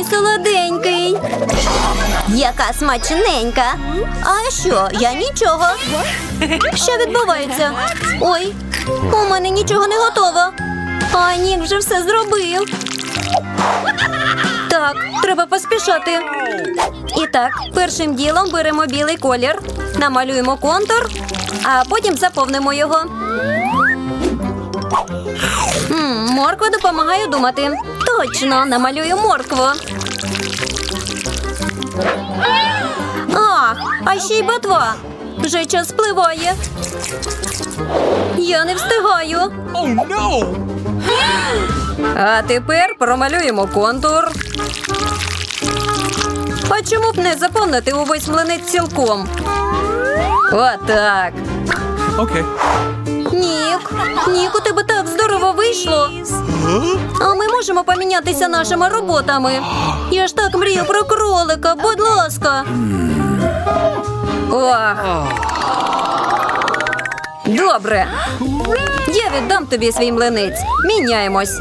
мій солоденький. Яка смачненька. А що? Я нічого. Що відбувається? Ой, у мене нічого не готово. А Нік вже все зробив. Так, треба поспішати. І так, першим ділом беремо білий колір, намалюємо контур, а потім заповнимо його. Морква допомагає думати. Точно, намалюю моркву. Ах, а ще й ботва. Вже час спливає. Я не встигаю. Oh no! А тепер промалюємо контур. А чому б не заповнити увесь млинець цілком? Отак. Okay. Нік, Нік, у тебе так здорово вийшло. А ми можемо помінятися нашими роботами. Я ж так мрію про кролика, будь ласка. Ох. Добре. Я віддам тобі свій млинець. Міняємось.